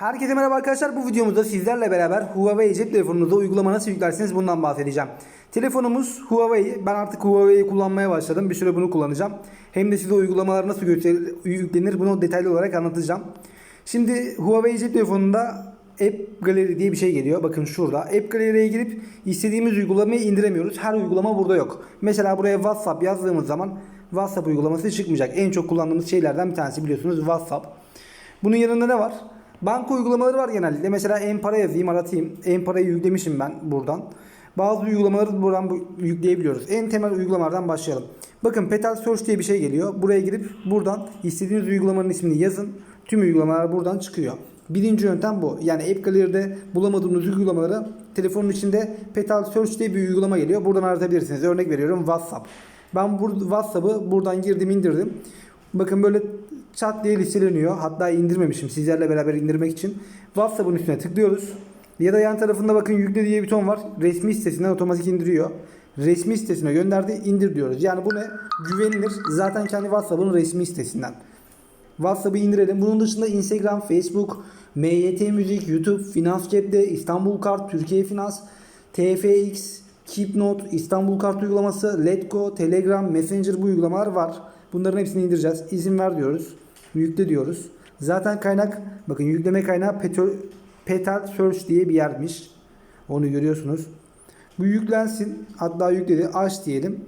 Herkese merhaba arkadaşlar. Bu videomuzda sizlerle beraber Huawei cep telefonunuza uygulama nasıl yüklersiniz bundan bahsedeceğim. Telefonumuz Huawei. Ben artık Huawei'yi kullanmaya başladım. Bir süre bunu kullanacağım. Hem de size uygulamalar nasıl yüklenir bunu detaylı olarak anlatacağım. Şimdi Huawei cep telefonunda App Gallery diye bir şey geliyor. Bakın şurada. App Gallery'ye girip istediğimiz uygulamayı indiremiyoruz. Her uygulama burada yok. Mesela buraya WhatsApp yazdığımız zaman WhatsApp uygulaması çıkmayacak. En çok kullandığımız şeylerden bir tanesi biliyorsunuz WhatsApp. Bunun yanında ne var? Banka uygulamaları var genellikle. Mesela Empara yazayım, aratayım. Empara'yı yüklemişim ben buradan. Bazı uygulamaları buradan bu- yükleyebiliyoruz. En temel uygulamalardan başlayalım. Bakın Petal Search diye bir şey geliyor. Buraya girip buradan istediğiniz uygulamanın ismini yazın. Tüm uygulamalar buradan çıkıyor. Birinci yöntem bu. Yani App Gallery'de bulamadığınız uygulamaları telefonun içinde Petal Search diye bir uygulama geliyor. Buradan aratabilirsiniz. Örnek veriyorum WhatsApp. Ben bur WhatsApp'ı buradan girdim indirdim. Bakın böyle chat diye listeleniyor. Hatta indirmemişim sizlerle beraber indirmek için. WhatsApp'ın üstüne tıklıyoruz. Ya da yan tarafında bakın yükle diye bir buton var. Resmi sitesinden otomatik indiriyor. Resmi sitesine gönderdi indir diyoruz. Yani bu ne? Güvenilir. Zaten kendi WhatsApp'ın resmi sitesinden. WhatsApp'ı indirelim. Bunun dışında Instagram, Facebook, MYT Müzik, YouTube, Finans Cep'te, İstanbul Kart, Türkiye Finans, TFX, Keepnote, İstanbul Kart uygulaması, Letgo, Telegram, Messenger bu uygulamalar var. Bunların hepsini indireceğiz. İzin ver diyoruz. Yükle diyoruz. Zaten kaynak bakın yükleme kaynağı Petal, Petal Search diye bir yermiş. Onu görüyorsunuz. Bu yüklensin. Hatta yükledi. Aç diyelim.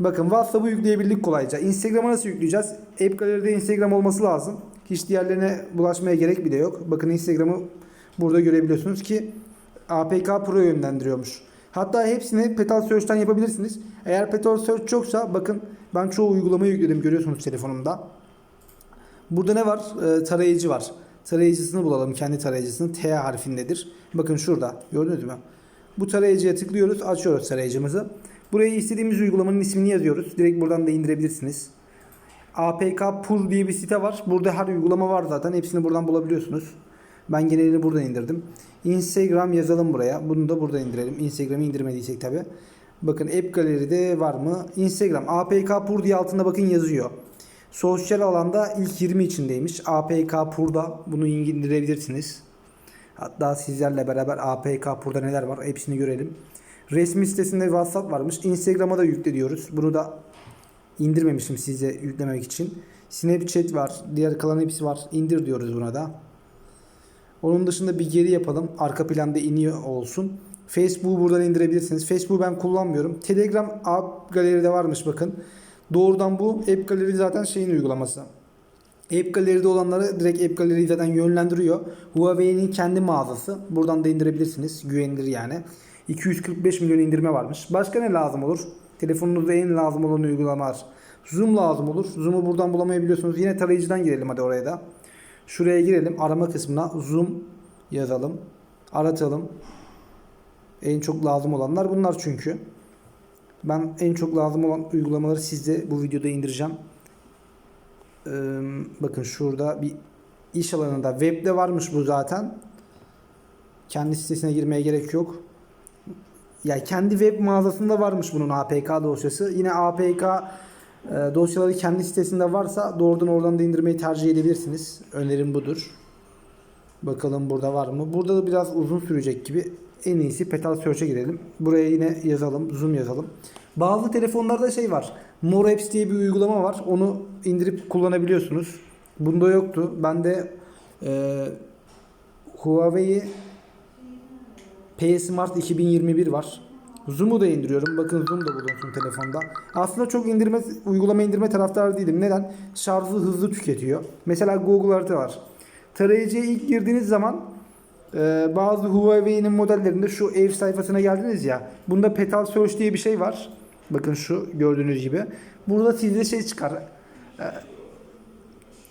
Bakın WhatsApp'ı yükleyebildik kolayca. Instagram'a nasıl yükleyeceğiz? App Gallery'de Instagram olması lazım. Hiç diğerlerine bulaşmaya gerek bile yok. Bakın Instagram'ı burada görebiliyorsunuz ki APK Pro yönlendiriyormuş. Hatta hepsini Petal Search'ten yapabilirsiniz. Eğer Petal Search yoksa bakın ben çoğu uygulamayı yükledim görüyorsunuz telefonumda. Burada ne var? Ee, tarayıcı var. Tarayıcısını bulalım. Kendi tarayıcısını T harfindedir. Bakın şurada. Gördünüz mü? Bu tarayıcıya tıklıyoruz. Açıyoruz tarayıcımızı. Buraya istediğimiz uygulamanın ismini yazıyoruz. Direkt buradan da indirebilirsiniz. APK Pur diye bir site var. Burada her uygulama var zaten. Hepsini buradan bulabiliyorsunuz. Ben genelini buradan indirdim. Instagram yazalım buraya. Bunu da buradan indirelim. Instagram'ı indirmediysek tabi. Bakın App Gallery'de var mı? Instagram APK Pur diye altında bakın yazıyor. Sosyal alanda ilk 20 içindeymiş. APK Pur'da bunu indirebilirsiniz. Hatta sizlerle beraber APK Pur'da neler var hepsini görelim. Resmi sitesinde WhatsApp varmış. Instagram'a da yükle diyoruz. Bunu da indirmemişim size yüklemek için. Snapchat var. Diğer kalan hepsi var. İndir diyoruz buna da. Onun dışında bir geri yapalım. Arka planda iniyor olsun. Facebook'u buradan indirebilirsiniz. Facebook'u ben kullanmıyorum. Telegram App Gallery'de varmış bakın. Doğrudan bu App Gallery zaten şeyin uygulaması. App Gallery'de olanları direkt App Gallery zaten yönlendiriyor. Huawei'nin kendi mağazası. Buradan da indirebilirsiniz. Güvenilir yani. 245 milyon indirme varmış. Başka ne lazım olur? Telefonunuzda en lazım olan uygulamalar. Zoom lazım olur. Zoom'u buradan bulamayabiliyorsunuz. Yine tarayıcıdan girelim hadi oraya da. Şuraya girelim. Arama kısmına zoom yazalım. Aratalım. En çok lazım olanlar bunlar çünkü. Ben en çok lazım olan uygulamaları sizde bu videoda indireceğim. Ee, bakın şurada bir iş alanında webde varmış bu zaten. Kendi sitesine girmeye gerek yok. Ya kendi web mağazasında varmış bunun APK dosyası. Yine APK dosyaları kendi sitesinde varsa doğrudan oradan da indirmeyi tercih edebilirsiniz. Önerim budur. Bakalım burada var mı? Burada da biraz uzun sürecek gibi. En iyisi Petal Search'e girelim. Buraya yine yazalım. Zoom yazalım. Bazı telefonlarda şey var. More Apps diye bir uygulama var. Onu indirip kullanabiliyorsunuz. Bunda yoktu. Ben de e, Huawei P Smart 2021 var. Zoom'u da indiriyorum. Bakın Zoom da bulunsun telefonda. Aslında çok indirme, uygulama indirme taraftarı değilim. Neden? Şarjı hızlı tüketiyor. Mesela Google Harita var. Tarayıcıya ilk girdiğiniz zaman e, bazı Huawei'nin modellerinde şu ev sayfasına geldiniz ya. Bunda Petal Search diye bir şey var. Bakın şu gördüğünüz gibi. Burada sizde şey çıkar.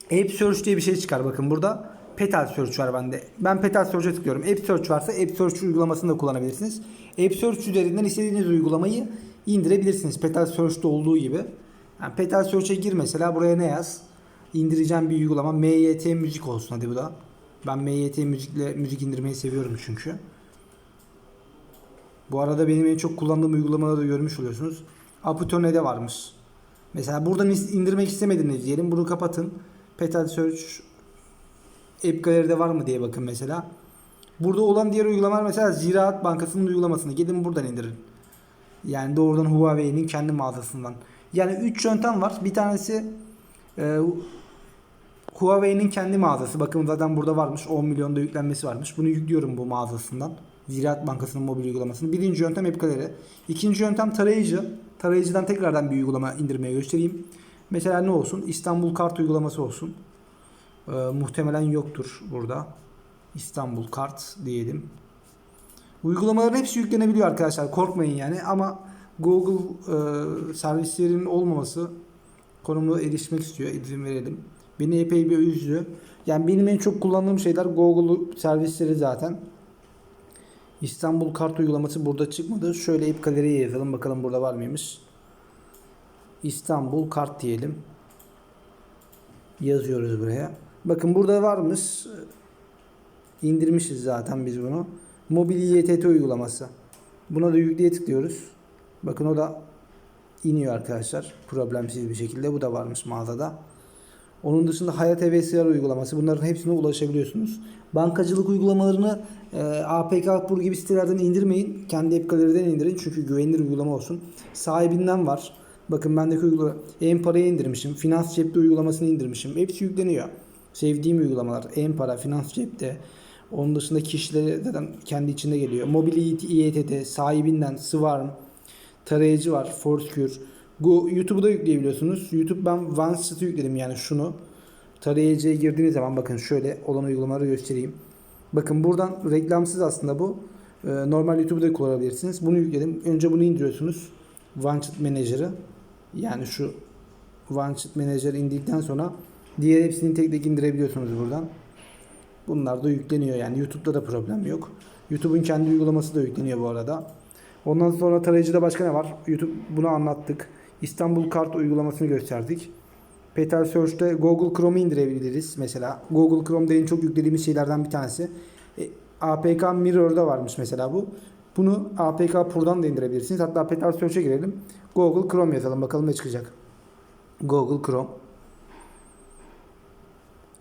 E, App Search diye bir şey çıkar bakın burada. Petal Search var bende. Ben Petal Search'e tıklıyorum. App Search varsa App Search uygulamasını da kullanabilirsiniz. App Search üzerinden istediğiniz uygulamayı indirebilirsiniz. Petal Search'te olduğu gibi. Yani Petal Search'e gir mesela buraya ne yaz? İndireceğim bir uygulama MYT müzik olsun hadi bu da. Ben MYT müzikle müzik indirmeyi seviyorum çünkü. Bu arada benim en çok kullandığım uygulamaları da görmüş oluyorsunuz. Aputone'de varmış. Mesela buradan indirmek istemediniz diyelim. Bunu kapatın. Petal Search App Gallery'de var mı diye bakın mesela. Burada olan diğer uygulamalar mesela Ziraat Bankası'nın uygulamasını gidin buradan indirin. Yani doğrudan Huawei'nin kendi mağazasından. Yani 3 yöntem var. Bir tanesi e, Huawei'nin kendi mağazası. Bakın zaten burada varmış. 10 milyonda yüklenmesi varmış. Bunu yüklüyorum bu mağazasından. Ziraat Bankası'nın mobil uygulamasını. Birinci yöntem App Gallery. İkinci yöntem tarayıcı. Tarayıcıdan tekrardan bir uygulama indirmeye göstereyim. Mesela ne olsun? İstanbul Kart uygulaması olsun. Ee, muhtemelen yoktur burada. İstanbul Kart diyelim. Uygulamaların hepsi yüklenebiliyor arkadaşlar. Korkmayın yani ama Google e, servislerinin olmaması konumuna erişmek istiyor. İzin verelim. Beni epey bir üzdü. Yani benim en çok kullandığım şeyler Google servisleri zaten. İstanbul kart uygulaması burada çıkmadı. Şöyle App Gallery'ye yazalım bakalım burada var mıymış. İstanbul kart diyelim. Yazıyoruz buraya. Bakın burada varmış. İndirmişiz zaten biz bunu. Mobil İETT uygulaması. Buna da yükleye tıklıyoruz. Bakın o da iniyor arkadaşlar. Problemsiz bir şekilde. Bu da varmış mağazada. Onun dışında Hayat HVSR uygulaması. Bunların hepsine ulaşabiliyorsunuz. Bankacılık uygulamalarını e, APK Pur gibi sitelerden indirmeyin. Kendi App indirin. Çünkü güvenilir uygulama olsun. Sahibinden var. Bakın bendeki uygulama. En-Para'yı indirmişim. Finans Cep'te uygulamasını indirmişim. Hepsi yükleniyor. Sevdiğim uygulamalar. En-Para, Finans Cep'te. Onun dışında kişileri zaten kendi içinde geliyor. Mobil İETT, sahibinden, Swarm, tarayıcı var, Foursquare. YouTube'u da yükleyebiliyorsunuz. YouTube ben OneStreet'i yükledim yani şunu. Tarayıcıya girdiğiniz zaman bakın şöyle olan uygulamaları göstereyim. Bakın buradan reklamsız aslında bu. Ee, normal YouTube'u da kullanabilirsiniz. Bunu yükledim. Önce bunu indiriyorsunuz. OneSheet Manager'ı. Yani şu OneSheet Manager indikten sonra diğer hepsini tek tek indirebiliyorsunuz buradan. Bunlar da yükleniyor yani YouTube'da da problem yok. YouTube'un kendi uygulaması da yükleniyor bu arada. Ondan sonra tarayıcıda başka ne var? YouTube bunu anlattık. İstanbul Kart uygulamasını gösterdik. Petal Search'te Google Chrome'u indirebiliriz mesela. Google Chrome'da en çok yüklediğimiz şeylerden bir tanesi. E, APK Mirror'da varmış mesela bu. Bunu APK Pur'dan da indirebilirsiniz. Hatta Petal Search'e girelim. Google Chrome yazalım bakalım ne çıkacak. Google Chrome.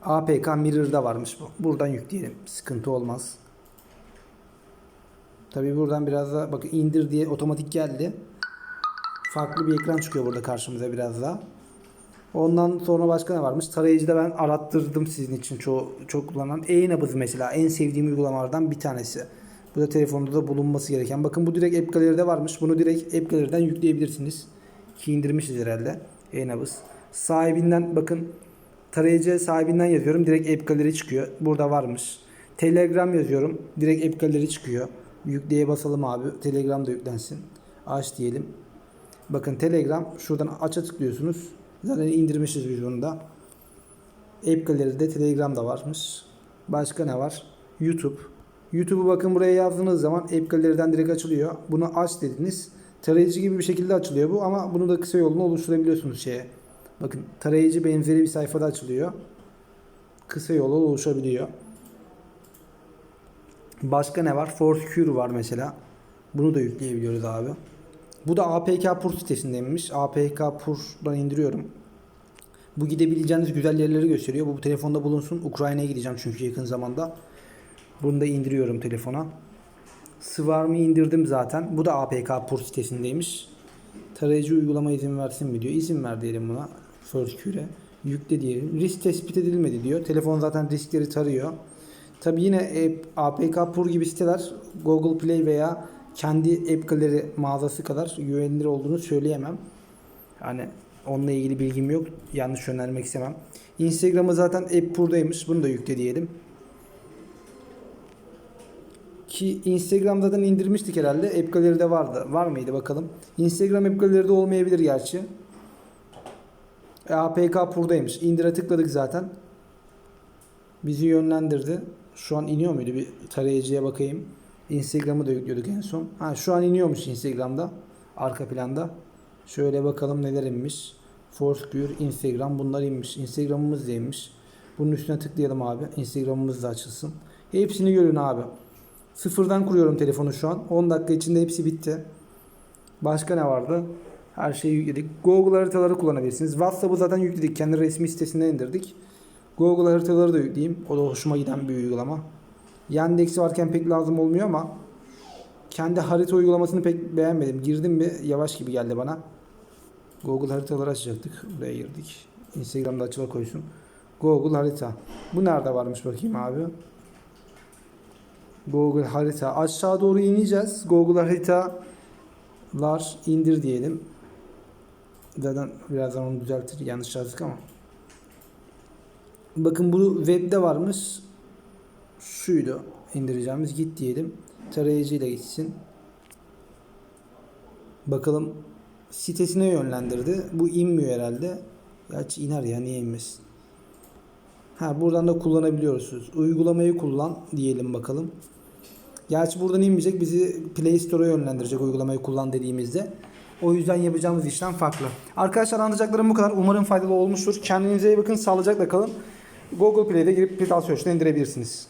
APK Mirror'da varmış bu. Buradan yükleyelim. Sıkıntı olmaz. Tabii buradan biraz da bakın indir diye otomatik geldi. Farklı bir ekran çıkıyor burada karşımıza biraz daha. Ondan sonra başka ne varmış? Tarayıcıda ben arattırdım sizin için çok çok kullanan. E-nabız mesela en sevdiğim uygulamalardan bir tanesi. Bu da telefonda da bulunması gereken. Bakın bu direkt App Gallery'de varmış. Bunu direkt App Gallery'den yükleyebilirsiniz. Ki indirmişiz herhalde. E-nabız. Sahibinden bakın tarayıcı sahibinden yazıyorum. Direkt App Gallery çıkıyor. Burada varmış. Telegram yazıyorum. Direkt App Gallery çıkıyor. Yükleye basalım abi. Telegram da yüklensin. Aç diyelim. Bakın Telegram şuradan aç'a tıklıyorsunuz. Zaten indirmişiz biz bunu da. App Gallery'de Telegram da varmış. Başka ne var? YouTube. YouTube'u bakın buraya yazdığınız zaman App Gallery'den direkt açılıyor. Bunu aç dediniz. Tarayıcı gibi bir şekilde açılıyor bu ama bunu da kısa yolunu oluşturabiliyorsunuz şeye. Bakın tarayıcı benzeri bir sayfada açılıyor. Kısa yola oluşabiliyor. Başka ne var? Foursquare var mesela. Bunu da yükleyebiliyoruz abi. Bu da APK Pur sitesindeymiş. APK Pur'dan indiriyorum. Bu gidebileceğiniz güzel yerleri gösteriyor. Bu, bu telefonda bulunsun. Ukrayna'ya gideceğim çünkü yakın zamanda. Bunu da indiriyorum telefona. Swarm'ı indirdim zaten. Bu da APK Pur sitesindeymiş. Tarayıcı uygulama izin versin mi diyor. İzin ver diyelim buna. Foursquare'e. Yükle diyelim. Risk tespit edilmedi diyor. Telefon zaten riskleri tarıyor. Tabi yine APK Pur gibi siteler Google Play veya kendi App mağazası kadar güvenilir olduğunu söyleyemem. Yani onunla ilgili bilgim yok. Yanlış önermek istemem. Instagram'ı zaten App Pur'daymış. Bunu da yükle diyelim. Ki Instagram zaten indirmiştik herhalde. App Gallery'de vardı. Var mıydı bakalım. Instagram App Gallery'de olmayabilir gerçi. E, APK Pur'daymış. İndire tıkladık zaten. Bizi yönlendirdi. Şu an iniyor muydu? Bir tarayıcıya bakayım. Instagram'ı da yüklüyorduk en son. Ha şu an iniyormuş Instagram'da. Arka planda. Şöyle bakalım neler inmiş. Foursquare, Instagram bunlar inmiş. Instagram'ımız da inmiş. Bunun üstüne tıklayalım abi. Instagram'ımız da açılsın. Hepsini görün abi. Sıfırdan kuruyorum telefonu şu an. 10 dakika içinde hepsi bitti. Başka ne vardı? Her şeyi yükledik. Google haritaları kullanabilirsiniz. WhatsApp'ı zaten yükledik. Kendi resmi sitesinden indirdik. Google haritaları da yükleyeyim. O da hoşuma giden bir uygulama. Yandex varken pek lazım olmuyor ama kendi harita uygulamasını pek beğenmedim. Girdim mi yavaş gibi geldi bana. Google haritaları açacaktık. Buraya girdik. Instagram'da açıla koysun. Google harita. Bu nerede varmış bakayım abi. Google harita. Aşağı doğru ineceğiz. Google haritalar indir diyelim. Zaten birazdan onu düzeltir. Yanlış yazdık ama. Bakın bu webde varmış. Şuydu indireceğimiz. Git diyelim. Tarayıcıyla gitsin. Bakalım sitesine yönlendirdi. Bu inmiyor herhalde. Gerçi iner ya niye inmesin. Ha buradan da kullanabiliyorsunuz. Uygulamayı kullan diyelim bakalım. Gerçi buradan inmeyecek. Bizi Play Store'a yönlendirecek uygulamayı kullan dediğimizde. O yüzden yapacağımız işlem farklı. Arkadaşlar anlatacaklarım bu kadar. Umarım faydalı olmuştur. Kendinize iyi bakın. Sağlıcakla kalın. Google Play'de girip Pital Search'ten indirebilirsiniz.